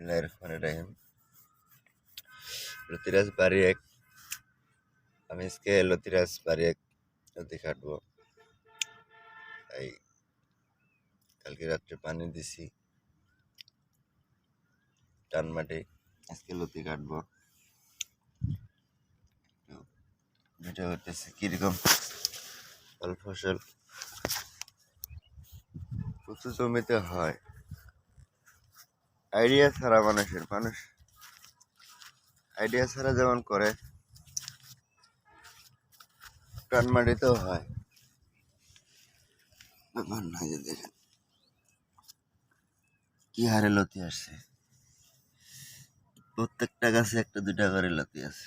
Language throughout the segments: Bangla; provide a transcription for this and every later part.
বিসমিল্লাহ লতিরাজ বাড়ি এক আমি আজকে লতিরাজ বাড়ি এক নদী কাটবো তাই কালকে রাত্রে পানি দিছি টান মাটি আজকে লতি কাটবো ভিডিও করতেছি কীরকম ফল ফসল প্রচুর জমিতে হয় আইডিয়া ছাড়া মানুষের, মানুষ আইডিয়া ছাড়া যেমন করে, প্রাণমাটিতেও হয়। ব্যাপার না যে দেখেন, কি হারে লতি আসছে। প্রত্যেকটা গাছে একটা দুটা করে লতি আছে।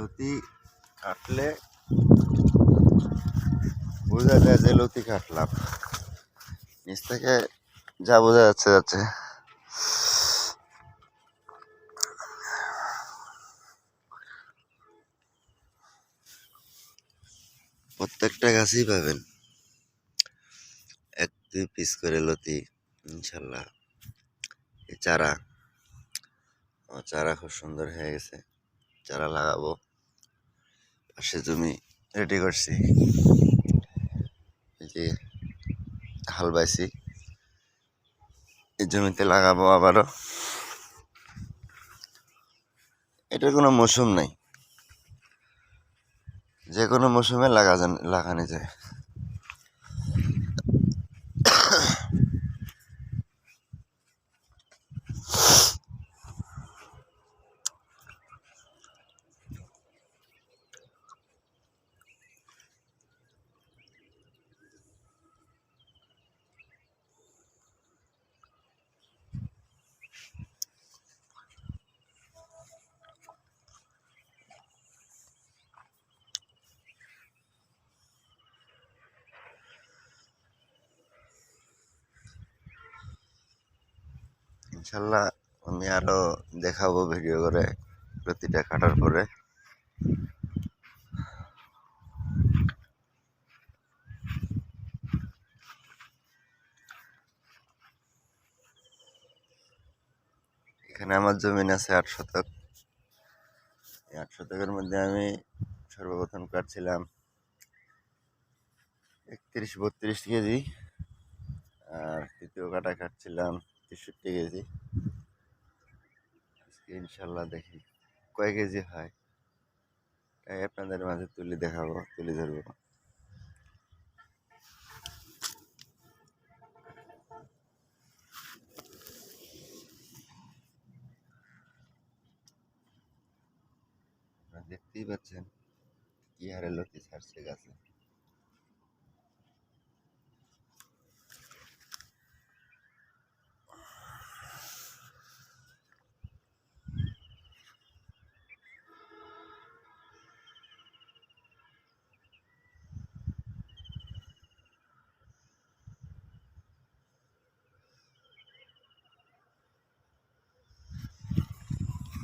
লতি কাটলে বোঝা যায় যে লতি কাটলাম। নিচ থেকে যা বোঝা যাচ্ছে যাচ্ছে। প্রত্যেকটা গাছেই পাবেন। এক, দুই পিস করে লতি, ইনশাল্লাহ। চারা, আমার চারা খুব সুন্দর হয়ে গেছে। চারা লাগাবো। পাশে জমি রেডি করছি। এই যে হাল বাইছি। এই জমিতে লাগাবো আবারও। এটার কোনো মৌসুম নাই। যে কোনো মৌসুমে লাগা যান- লাগানো যায়। ইনশাল্লাহ আমি আরও দেখাবো ভিডিও করে প্রতিটা কাটার পরে। এখানে আমার জমিন আছে আট শতক। এই আট শতকের মধ্যে আমি সর্বপ্রথম কাটছিলাম একত্রিশ বত্রিশ কেজি। আর তৃতীয় কাটা কাটছিলাম তেষট্টি কেজি। ইনশাল্লাহ দেখি কয় কেজি হয়। তাই আপনাদের মাঝে তুলে দেখাবো, তুলে ধরবো। দেখতেই পাচ্ছেন কি হারে লোকে ছাড়ছে গাছে।